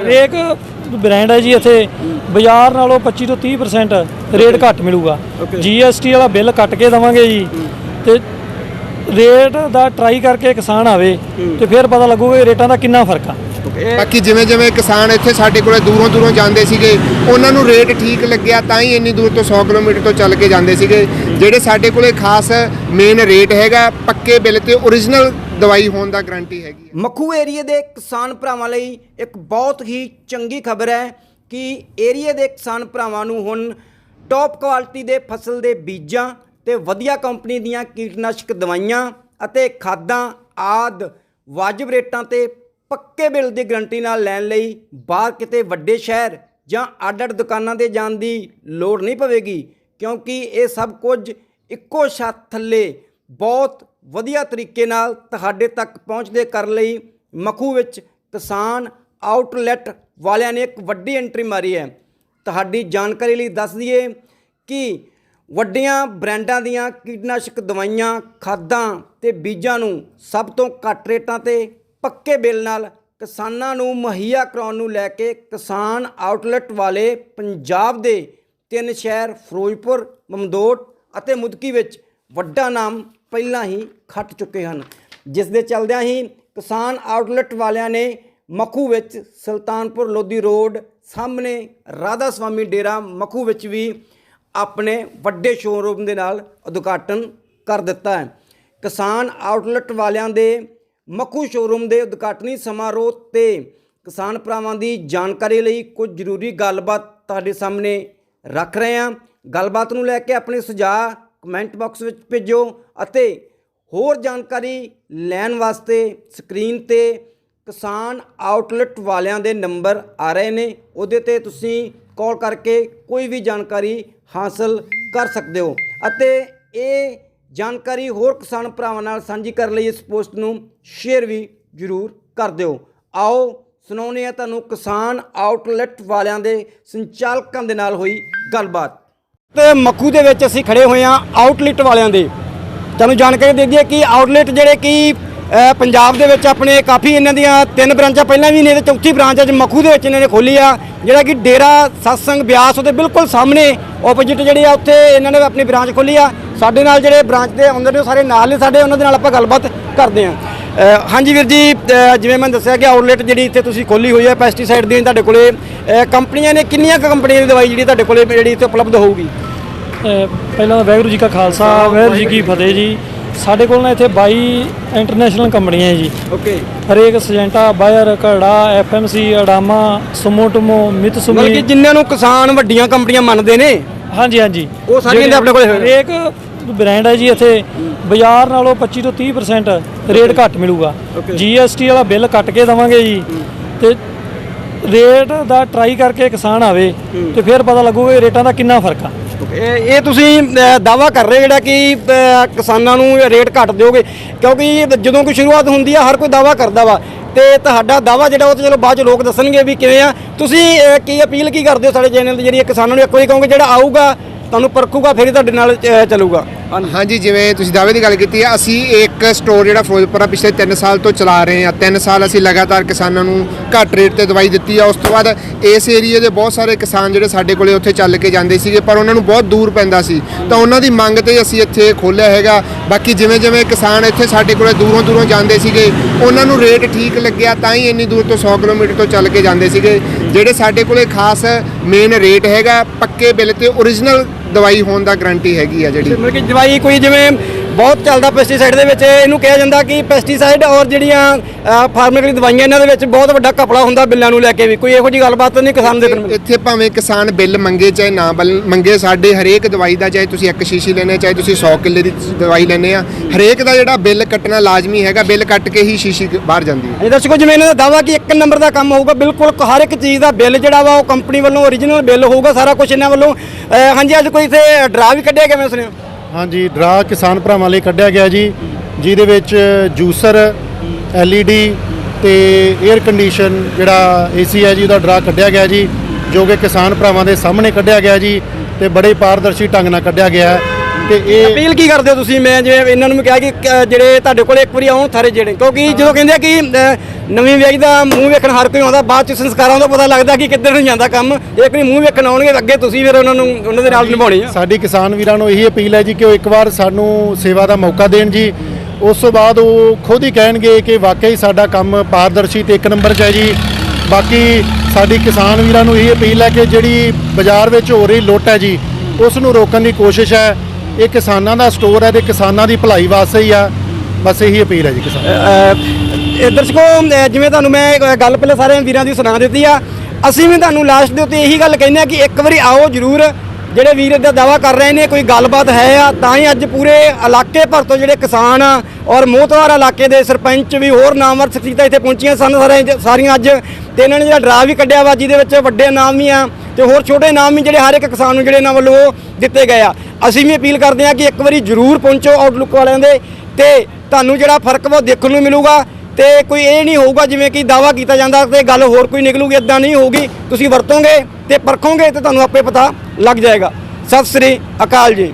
ਹਰੇਕ ਬ੍ਰਾਂਡ ਹੈ ਜੀ ਇੱਥੇ ਬਾਜ਼ਾਰ ਨਾਲੋਂ 25 ਤੋਂ 30% ਰੇਟ ਘੱਟ ਮਿਲੂਗਾ। GST ਵਾਲਾ ਬਿੱਲ ਕੱਟ ਕੇ ਦਵਾਂਗੇ ਜੀ। ਤੇ ਰੇਟ ਦਾ ਟਰਾਈ ਕਰਕੇ ਕਿਸਾਨ ਆਵੇ ਤੇ ਫਿਰ ਪਤਾ ਲੱਗੂਗਾ ਕਿ ਰੇਟਾਂ ਦਾ ਕਿੰਨਾ ਫ਼ਰਕ ਆ। ਬਾਕੀ ਜਿਵੇਂ ਜਿਵੇਂ ਕਿਸਾਨ ਇੱਥੇ ਸਾਡੇ ਕੋਲੇ ਦੂਰੋਂ ਦੂਰੋਂ ਜਾਂਦੇ ਸੀਗੇ ਉਹਨਾਂ ਨੂੰ ਰੇਟ ਠੀਕ ਲੱਗਿਆ ਤਾਂ ਹੀ ਇੰਨੀ ਦੂਰ ਤੋਂ 100 ਕਿਲੋਮੀਟਰ ਤੋਂ ਚੱਲ ਕੇ ਜਾਂਦੇ ਸੀਗੇ। ਜਿਹੜੇ ਸਾਡੇ ਕੋਲੇ ਖਾਸ ਮੇਨ ਰੇਟ ਹੈਗਾ ਪੱਕੇ ਬਿੱਲ ਤੇ origignal ਦਵਾਈ ਹੋਣ ਦਾ ਗਾਰੰਟੀ ਹੈਗੀ ਹੈ। ਮੱਖੂ ਏਰੀਏ ਦੇ ਕਿਸਾਨ ਭਰਾਵਾਂ ਲਈ ਇੱਕ ਬਹੁਤ ਹੀ ਚੰਗੀ ਖਬਰ ਹੈ ਕਿ ਏਰੀਏ ਦੇ ਕਿਸਾਨ ਭਰਾਵਾਂ ਨੂੰ ਹੁਣ ਟੌਪ ਕੁਆਲਿਟੀ ਦੇ ਫਸਲ ਦੇ ਬੀਜਾਂ ਤੇ ਵਧੀਆ ਕੰਪਨੀ ਦੀਆਂ ਕੀਟਨਾਸ਼ਕ ਦਵਾਈਆਂ ਅਤੇ ਖਾਦਾਂ ਆਦ ਵਾਜਬ ਰੇਟਾਂ ਤੇ ਪੱਕੇ ਬਿੱਲ ਦੀ ਗਰੰਟੀ ਨਾਲ ਲੈਣ ਲਈ ਬਾਹਰ ਕਿਤੇ ਵੱਡੇ ਸ਼ਹਿਰ ਜਾਂ ਅੱਡ-ਅੱਡ ਦੁਕਾਨਾਂ ਤੇ ਜਾਣ ਦੀ ਲੋੜ ਨਹੀਂ ਪਵੇਗੀ, ਕਿਉਂਕਿ ਇਹ ਸਭ ਕੁਝ ਇੱਕੋ ਛੱਤ ਥੱਲੇ ਬਹੁਤ ਵਧੀਆ ਤਰੀਕੇ ਨਾਲ ਤੁਹਾਡੇ ਤੱਕ ਪਹੁੰਚਦੇ ਕਰਨ ਲਈ ਮਖੂ ਵਿੱਚ ਕਿਸਾਨ ਆਊਟਲੈਟ ਵਾਲਿਆਂ ਨੇ ਇੱਕ ਵੱਡੀ ਐਂਟਰੀ ਮਾਰੀ ਹੈ। ਤੁਹਾਡੀ ਜਾਣਕਾਰੀ ਲਈ ਦੱਸ ਦਈਏ ਕਿ ਵੱਡੀਆਂ ਬ੍ਰਾਂਡਾਂ ਦੀਆਂ ਕੀਟਨਾਸ਼ਕ ਦਵਾਈਆਂ, ਖਾਦਾਂ ਤੇ ਬੀਜਾਂ ਨੂੰ ਸਭ ਤੋਂ ਘੱਟ ਰੇਟਾਂ ਤੇ ਪੱਕੇ ਬਿੱਲ ਨਾਲ ਕਿਸਾਨਾਂ ਨੂੰ ਮੁਹੱਈਆ ਕਰਾਉਣ ਨੂੰ ਲੈ ਕੇ ਕਿਸਾਨ ਆਊਟਲੈਟ ਵਾਲੇ ਪੰਜਾਬ ਦੇ ਤਿੰਨ ਸ਼ਹਿਰ, ਫਿਰੋਜ਼ਪੁਰ, ਮਮਦੋਟ ਅਤੇ ਮੁਦਕੀ ਵਿੱਚ ਵੱਡਾ ਨਾਮ ਪਹਿਲਾਂ ਹੀ ਖੱਟ ਚੁੱਕੇ ਹਨ। ਜਿਸ ਦੇ ਚੱਲਦਿਆਂ ਹੀ ਕਿਸਾਨ ਆਊਟਲੈਟ ਵਾਲਿਆਂ ਨੇ ਮਖੂ ਵਿੱਚ ਸੁਲਤਾਨਪੁਰ ਲੋਧੀ ਰੋਡ ਸਾਹਮਣੇ ਰਾਧਾ ਸਵਾਮੀ ਡੇਰਾ ਮਖੂ ਵਿੱਚ ਵੀ ਆਪਣੇ ਵੱਡੇ ਸ਼ੋਰੂਮ ਦੇ ਨਾਲ ਉਦਘਾਟਨ ਕਰ ਦਿੱਤਾ ਹੈ। ਕਿਸਾਨ ਆਊਟਲੈਟ ਵਾਲਿਆਂ ਦੇ ਮਖੂ ਸ਼ੋਰੂਮ ਦੇ ਉਦਘਾਟਨੀ ਸਮਾਰੋਹ ਤੇ ਕਿਸਾਨ ਭਰਾਵਾਂ ਦੀ ਜਾਣਕਾਰੀ ਲਈ ਕੁਝ ਜ਼ਰੂਰੀ ਗੱਲਬਾਤ ਤੁਹਾਡੇ ਸਾਹਮਣੇ ਰੱਖ ਰਹੇ ਹਾਂ। ਗੱਲਬਾਤ ਨੂੰ ਲੈ ਕੇ ਆਪਣੇ ਸੁਝਾਅ ਕਮੈਂਟ ਬਾਕਸ ਵਿੱਚ ਭੇਜੋ ਅਤੇ ਹੋਰ ਜਾਣਕਾਰੀ ਲੈਣ ਵਾਸਤੇ ਸਕਰੀਨ ਤੇ ਕਿਸਾਨ ਆਊਟਲੈਟ ਵਾਲਿਆਂ ਦੇ ਨੰਬਰ ਆ ਰਹੇ ਨੇ। ਉਹਦੇ ਤੇ ਤੁਸੀਂ ਕਾਲ ਕਰਕੇ ਕੋਈ ਵੀ ਜਾਣਕਾਰੀ ਹਾਸਲ ਕਰ ਸਕਦੇ ਹੋ। ਅਤੇ ਇਹ ਜਾਣਕਾਰੀ ਹੋਰ ਕਿਸਾਨ ਭਰਾਵਾਂ ਨਾਲ ਸਾਂਝੀ ਕਰਨ ਲਈ ਇਸ ਪੋਸਟ ਨੂੰ ਸ਼ੇਅਰ ਵੀ ਜ਼ਰੂਰ ਕਰ ਦਿਓ। ਆਓ ਸੁਣਾਉਂਦੇ ਆ ਤੁਹਾਨੂੰ ਕਿਸਾਨ ਆਊਟਲੈਟ ਵਾਲਿਆਂ ਦੇ ਸੰਚਾਲਕਾਂ ਦੇ ਨਾਲ ਹੋਈ ਗੱਲਬਾਤ। ਤੇ ਮੱਖੂ ਦੇ ਵਿੱਚ ਅਸੀਂ ਖੜੇ ਹੋਏ ਆ ਆਊਟਲੈਟ ਵਾਲਿਆਂ ਦੇ। ਤੁਹਾਨੂੰ ਜਾਣਕਾਰੀ ਦੇ ਦਈਏ ਕਿ ਆਊਟਲੈਟ ਜਿਹੜੇ ਕਿ ਅ, ਪੰਜਾਬ ਦੇ ਵਿੱਚ ਆਪਣੇ ਕਾਫੀ ਇਹਨਾਂ ਦੀਆਂ ਤਿੰਨ ਬ੍ਰਾਂਚਾਂ ਪਹਿਲਾਂ ਵੀ ਨੇ ਤੇ ਚੌਥੀ ਬ੍ਰਾਂਚ ਅੱਜ ਮੱਖੂ ਦੇ ਵਿੱਚ ਇਹਨਾਂ ਨੇ ਖੋਲੀ ਆ ਜਿਹੜਾ ਕਿ ਡੇਰਾ ਸਤਸੰਗ ਬਿਆਸ ਉਹਦੇ ਬਿਲਕੁਲ ਸਾਹਮਣੇ ਆਪੋਜੀਟ ਜਿਹੜੀ ਆ ਉੱਥੇ ਇਹਨਾਂ ਨੇ ਆਪਣੀ ਬ੍ਰਾਂਚ ਖੋਲੀ ਆ। ਸਾਡੇ ਨਾਲ ਜਿਹੜੇ ਬ੍ਰਾਂਚ ਦੇ ਆਉਂਦੇ ਨੇ ਉਹ ਸਾਰੇ ਨਾਲ ਨੇ ਸਾਡੇ ਉਹਨਾਂ ਦੇ ਨਾਲ ਆਪਾਂ ਗੱਲਬਾਤ ਕਰਦੇ ਹਾਂ ਹਾਂਜੀ ਵੀਰ ਜੀ ਜਿਵੇਂ ਮੈਂ ਦੱਸਿਆ ਕਿ ਆਊਟਲੈਟ ਜਿਹੜੀ ਇੱਥੇ ਤੁਸੀਂ ਖੋਲੀ ਹੋਈ ਹੈ ਪੈਸਟੀਸਾਈਡ ਦੀ ਤੁਹਾਡੇ ਕੋਲੇ ਕੰਪਨੀਆਂ ਨੇ ਕਿੰਨੀਆਂ ਕੰਪਨੀਆਂ ਦੀ ਦਵਾਈ ਜਿਹੜੀ ਤੁਹਾਡੇ ਕੋਲੇ ਜਿਹੜੀ ਇੱਥੇ ਉਪਲਬਧ ਹੋਊਗੀ? ਪਹਿਲਾਂ ਤਾਂ ਵਾਹਿਗੁਰੂ ਜੀ ਕਾ ਖਾਲਸਾ ਵਾਹਿਗੁਰੂ ਜੀ ਕੀ ਫਤਿਹ ਜੀ। ਸਾਡੇ ਕੋਲ ਨਾ ਇੱਥੇ 22 ਇੰਟਰਨੈਸ਼ਨਲ ਕੰਪਨੀਆਂ ਹੈ ਜੀ। ਓਕੇ ਹਰੇਕ ਸਜੈਂਟਾ ਬਾਇਰ ਘੜਾ ਐਫਐਮਸੀ ਅਡਾਮਾ ਸੁਮੋਟੋਮੋ ਮਤਲਬ ਕਿ ਮਿਤਸੂਮੀ ਜਿਨ੍ਹਾਂ ਨੂੰ ਕਿਸਾਨ ਵੱਡੀਆਂ ਕੰਪਨੀਆਂ ਮੰਨਦੇ ਨੇ? ਹਾਂਜੀ ਹਾਂਜੀ। ਉਹ ਸਾਰੀਆਂ ਦੇ ਆਪਣੇ ਕੋਲੇ ਹੋਏ ਨੇ। ਹਰੇਕ ਬ੍ਰਾਂਡ ਹੈ ਜੀ ਇੱਥੇ। ਬਾਜ਼ਾਰ ਨਾਲੋਂ 25 ਤੋਂ 30% ਰੇਟ ਘੱਟ ਮਿਲੂਗਾ। GST ਵਾਲਾ ਬਿੱਲ ਕੱਟ ਕੇ ਦਵਾਂਗੇ ਜੀ। ਤੇ ਰੇਟ ਦਾ ਟਰਾਈ ਕਰਕੇ ਕਿਸਾਨ ਆਵੇ ਤੇ ਫਿਰ ਪਤਾ ਲੱਗੂਗਾ ਕਿ ਰੇਟਾਂ ਦਾ ਕਿੰਨਾ ਫ਼ਰਕ ਆ। ਇਹ ਇਹ ਤੁਸੀਂ ਦਾਵਾ ਕਰ ਰਹੇ ਜਿਹੜਾ ਕਿ ਕਿਸਾਨਾਂ ਨੂੰ ਰੇਟ ਘੱਟ ਦਿਓਗੇ? ਕਿਉਂਕਿ ਜਦੋਂ ਕੋਈ ਸ਼ੁਰੂਆਤ ਹੁੰਦੀ ਆ ਹਰ ਕੋਈ ਦਾਵਾ ਕਰਦਾ ਵਾ। ਤੇ ਤੁਹਾਡਾ ਦਾਵਾ ਜਿਹੜਾ ਉਹ ਤਾਂ ਚਲੋ ਬਾਅਦ ਚ ਲੋਕ ਦੱਸਣਗੇ ਵੀ ਕਿਵੇਂ ਆ। ਤੁਸੀਂ ਕੀ ਅਪੀਲ ਕੀ ਕਰਦੇ ਹੋ ਸਾਡੇ ਚੈਨਲ ਤੇ ਜਿਹੜੀ ਇਹ ਕਿਸਾਨਾਂ ਨੂੰ ਇੱਕ ਵਾਰੀ ਕਹੋਗੇ ਜਿਹੜਾ ਆਊਗਾ ਤੁਹਾਨੂੰ ਪਰਖੂਗਾ ਫਿਰ ਤੁਹਾਡੇ ਨਾਲ ਚੱਲੂਗਾ। ਹਾਂਜੀ। ਜਿਵੇਂ ਤੁਸੀਂ ਦਾਅਵੇ ਦੀ ਗੱਲ ਕੀਤੀ ਹੈ ਅਸੀਂ ਇੱਕ ਸਟੋਰ ਜਿਹੜਾ ਫਿਰੋਜ਼ਪੁਰਾ ਪਿਛਲੇ 3 ਸਾਲ ਤੋਂ ਚਲਾ ਰਹੇ ਹਾਂ 3 ਸਾਲ ਅਸੀਂ ਲਗਾਤਾਰ ਕਿਸਾਨਾਂ ਨੂੰ ਘੱਟ ਰੇਟ ਤੇ ਦਵਾਈ ਦਿੱਤੀ ਆ। ਉਸ ਤੋਂ ਬਾਅਦ ਇਸ ਏਰੀਏ ਦੇ ਬਹੁਤ ਸਾਰੇ ਕਿਸਾਨ ਜਿਹੜੇ ਸਾਡੇ ਕੋਲੇ ਉੱਥੇ ਚੱਲ ਕੇ ਜਾਂਦੇ ਸੀਗੇ, ਪਰ ਉਹਨਾਂ ਨੂੰ ਬਹੁਤ ਦੂਰ ਪੈਂਦਾ ਸੀ। ਤਾਂ ਉਹਨਾਂ ਦੀ ਮੰਗ ਤੇ ਅਸੀਂ ਇੱਥੇ ਖੋਲ੍ਹਿਆ ਹੈਗਾ। ਬਾਕੀ ਜਿਵੇਂ ਜਿਵੇਂ ਕਿਸਾਨ ਇੱਥੇ ਸਾਡੇ ਕੋਲੇ ਦੂਰੋਂ ਦੂਰੋਂ ਜਾਂਦੇ ਸੀਗੇ, ਉਹਨਾਂ ਨੂੰ ਰੇਟ ਠੀਕ ਲੱਗਿਆ, ਤਾਂ ਹੀ ਇੰਨੀ ਦੂਰ ਤੋਂ 100 ਕਿਲੋਮੀਟਰ ਤੋਂ ਚੱਲ ਕੇ ਜਾਂਦੇ ਸੀਗੇ। ਜਿਹੜੇ ਸਾਡੇ ਕੋਲੇ ਖਾਸ ਮੇਨ ਰੇਟ ਹੈਗਾ, ਪੱਕੇ ਬਿੱਲ ਤੇ origignal ਦਵਾਈ ਹੋਣ ਦਾ ਗਾਰੰਟੀ ਹੈਗੀ ਆ ਜਿਹੜੀ। ਮਤਲਬ ਕਿ ਦਵਾਈ ਕੋਈ ਜਿਵੇਂ ਬਹੁਤ ਚੱਲਦਾ ਪੈਸਟੀਸਾਈਡ ਦੇ ਵਿੱਚ। ਇਹਨੂੰ ਕਿਹਾ ਜਾਂਦਾ ਕਿ ਪੈਸਟੀਸਾਈਡ ਔਰ ਜਿਹੜੀਆਂ ਫਾਰਮੇਕਲੀ ਦਵਾਈਆਂ ਇਹਨਾਂ ਦੇ ਵਿੱਚ ਬਹੁਤ ਵੱਡਾ ਕਪੜਾ ਹੁੰਦਾ ਬਿੱਲਾਂ ਨੂੰ ਲੈ ਕੇ ਵੀ। ਕੋਈ ਇਹੋ ਜੀ ਗੱਲਬਾਤ ਨਹੀਂ ਕਿਸਾਨ ਦੇ ਇੱਥੇ- ਇੱਥੇ ਭਾਵੇਂ ਕਿਸਾਨ ਬਿੱਲ ਮੰਗੇ ਚਾਹੇ ਨਾ ਬਿੱਲ ਮੰਗੇ ਸਾਡੇ ਹਰੇਕ ਦਵਾਈ ਦਾ ਚਾਹੇ ਤੁਸੀਂ ਇੱਕ ਸ਼ੀਸ਼ੀ ਲੈਣੇ ਚਾਹੇ ਤੁਸੀਂ 100 ਕਿੱਲੇ ਦੀ ਦਵਾਈ ਲੈਣੇ ਆ ਹਰੇਕ ਦਾ ਜਿਹੜਾ ਬਿੱਲ ਕੱਟਣਾ ਲਾਜ਼ਮੀ ਹੈਗਾ ਬਿੱਲ ਕੱਟ ਕੇ ਹੀ ਸ਼ੀਸ਼ੀ ਬਾਹਰ ਜਾਂਦੀ ਹੈ। ਇਹ ਦਰਸ਼ਕੋ ਜਿਵੇਂ ਇਹਨਾਂ ਦਾ ਦਾਵਾ ਕਿ ਇੱਕ ਨੰਬਰ ਦਾ ਕੰਮ ਹੋਊਗਾ ਬਿਲਕੁਲ ਹਰ ਇੱਕ ਚੀਜ਼ ਦਾ ਬਿੱਲ ਜਿਹੜਾ ਵਾ ਉਹ ਕੰਪਨੀ ਵੱਲੋਂ origignal ਬਿੱਲ ਹੋਊਗਾ ਸਾਰਾ ਕੁਝ ਇਹਨਾਂ ਵੱਲੋਂ। ਹਾਂਜੀ ਅੱਜ ਕੋਈ ਇੱਥੇ ਡਰਾ ਵੀ ਕੱਢਿਆ ਗਿਆ ਮੈਂ ਸੁਣਿਆ? ਹਾਂਜੀ, ਡਰਾ ਕਿਸਾਨ ਭਰਾਵਾਂ ਲਈ ਕੱਢਿਆ ਗਿਆ ਜੀ, ਜਿਹਦੇ ਵਿੱਚ ਜੂਸਰ LED ਤੇ 에ਅਰ ਕੰਡੀਸ਼ਨ ਜਿਹੜਾ AC ਹੈ ਜੀ, ਉਹਦਾ ਡਰਾ ਕੱਢਿਆ ਗਿਆ ਜੀ, ਜੋ ਕਿ ਕਿਸਾਨ ਭਰਾਵਾਂ ਦੇ ਸਾਹਮਣੇ ਕੱਢਿਆ ਗਿਆ ਜੀ ਤੇ ਬੜੇ ਪਾਰਦਰਸ਼ੀ ਢੰਗ ਨਾਲ ਕੱਢਿਆ ਗਿਆ ਹੈ। ਤੇ ਇਹ ਅਪੀਲ ਕੀ ਕਰਦੇ ਹੋ ਤੁਸੀਂ? ਮੈਂ ਜਿਵੇਂ ਇਹਨਾਂ ਨੂੰ ਵੀ ਕਿਹਾ ਕਿ ਜਿਹੜੇ ਤੁਹਾਡੇ ਕੋਲ ਇੱਕ ਵਾਰੀ ਆਉਣ ਸਾਰੇ ਜਿਹੜੇ। ਕਿਉਂਕਿ ਜਦੋਂ ਕਹਿੰਦੇ ਆ ਕਿ ਅ, ਨਵੀਂ ਵਿਆਹੀ ਦਾ ਮੂੰਹ ਵੇਖਣ ਹਰ ਕੋਈ ਆਉਂਦਾ ਬਾਅਦ ਚ ਸੰਸਕਾਰਾਂ ਦਾ ਪਤਾ ਲੱਗਦਾ ਕਿ ਕਿੱਧਰ ਨੂੰ ਜਾਂਦਾ ਕੰਮ। ਇੱਕ ਵਾਰੀ ਮੂੰਹ ਵੇਖਣ ਆਉਣਗੇ ਅੱਗੇ ਤੁਸੀਂ ਫਿਰ ਉਹਨਾਂ ਨੂੰ ਉਹਨਾਂ ਦੇ ਨਾਲ ਨਿਭਾਉਣੀ ਆ। ਸਾਡੀ ਕਿਸਾਨ ਵੀਰਾਂ ਨੂੰ ਇਹੀ ਅਪੀਲ ਹੈ ਜੀ ਕਿ ਉਹ ਇੱਕ ਵਾਰ ਸਾਨੂੰ ਸੇਵਾ ਦਾ ਮੌਕਾ ਦੇਣ ਜੀ। ਉਸ ਤੋਂ ਬਾਅਦ ਉਹ ਖੁਦ ਹੀ ਕਹਿਣਗੇ ਕਿ ਵਾਕਈ ਸਾਡਾ ਕੰਮ ਪਾਰਦਰਸ਼ੀ ਤੇ ਇੱਕ ਨੰਬਰ 'ਚ ਹੈ ਜੀ। ਬਾਕੀ ਸਾਡੀ ਕਿਸਾਨ ਵੀਰਾਂ ਨੂੰ ਇਹ ਅਪੀਲ ਹੈ ਕਿ ਜਿਹੜੀ ਬਾਜ਼ਾਰ ਵਿੱਚ ਹੋ ਰਹੀ ਲੁੱਟ ਹੈ ਜੀ ਉਸ ਨੂੰ ਰੋਕਣ ਦੀ ਕੋਸ਼ਿਸ਼ ਹੈ। ਇਹ ਕਿਸਾਨਾਂ ਦਾ ਸਟੋਰ ਹੈ ਤੇ ਕਿਸਾਨਾਂ ਦੀ ਭਲਾਈ ਵਾਸਤੇ ਹੀ ਆ। ਬਸ ਇਹੀ ਅਪੀਲ ਹੈ ਜੀ ਕਿਸਾਨ। ਦਰਸ਼ਕੋ ਜਿਵੇਂ ਤੁਹਾਨੂੰ ਮੈਂ ਗੱਲ ਪਹਿਲੇ ਸਾਰੇ ਵੀਰਾਂ ਦੀ ਸੁਣਾ ਦਿੱਤੀ ਆ, ਅਸੀਂ ਵੀ ਤੁਹਾਨੂੰ ਲਾਸਟ ਦੇ ਉੱਤੇ ਇਹੀ ਗੱਲ ਕਹਿੰਦੇ ਆ ਕਿ ਇੱਕ ਵਾਰੀ ਆਓ ਜਰੂਰ, ਜਿਹੜੇ ਵੀਰ ਦਾ ਦਾਵਾ ਕਰ ਰਹੇ ਨੇ, ਕੋਈ ਗੱਲਬਾਤ ਹੈ ਆ, ਤਾਂ ਹੀ ਅੱਜ ਪੂਰੇ ਇਲਾਕੇ ਭਰ ਤੋਂ ਜਿਹੜੇ ਕਿਸਾਨ ਆ ਔਰ ਮੋਹਤਵਾਰ ਇਲਾਕੇ ਦੇ ਸਰਪੰਚ ਵੀ ਹੋਰ ਨਾਮਵਰ ਸ਼ਖਸੀਅਤਾਂ ਇੱਥੇ ਪਹੁੰਚੀਆਂ ਸਨ ਸਾਰੀਆਂ ਅੱਜ ਤੇ ਇਹਨਾਂ ਨੇ ਜਿਹੜਾ ਡਰਾ ਵੀ ਕੱਢਿਆ ਵਾ, ਜਿਹਦੇ ਵਿੱਚ ਵੱਡੇ ਨਾਮ ਵੀ ਆ। ਤੇ ਹੋਰ ਛੋਟੇ ਇਨਾਮ ਵੀ ਜਿਹੜੇ ਹਰ ਇੱਕ ਕਿਸਾਨ ਨੂੰ ਜਿਹੜੇ ਇਹਨਾਂ ਵੱਲੋਂ ਉਹ ਦਿੱਤੇ ਗਏ ਆ। ਅਸੀਂ ਵੀ ਅਪੀਲ ਕਰਦੇ ਹਾਂ ਕਿ ਇੱਕ ਵਾਰੀ ਜਰੂਰ ਪਹੁੰਚੋ ਆਊਟਲੁੱਕ ਵਾਲਿਆਂ ਦੇ ਤੇ ਤੁਹਾਨੂੰ ਜਿਹੜਾ ਫ਼ਰਕ ਵਾ ਉਹ ਦੇਖਣ ਨੂੰ ਮਿਲੂਗਾ ਤੇ ਕੋਈ ਇਹ ਨਹੀਂ ਹੋਊਗਾ ਜਿਵੇਂ ਕਿ ਦਾਵਾ ਕੀਤਾ ਜਾਂਦਾ ਤੇ ਗੱਲ ਹੋਰ ਕੋਈ ਨਿਕਲੂਗੀ ਇਦਾਂ ਨਹੀਂ ਹੋਊਗੀ। ਤੁਸੀਂ ਵਰਤੋਗੇ ਤੇ ਪਰਖੋਗੇ ਤੇ ਤੁਹਾਨੂੰ ਆਪੇ ਪਤਾ ਲੱਗ ਜਾਏਗਾ। ਸਤਿ ਸ੍ਰੀ ਅਕਾਲ ਜੀ।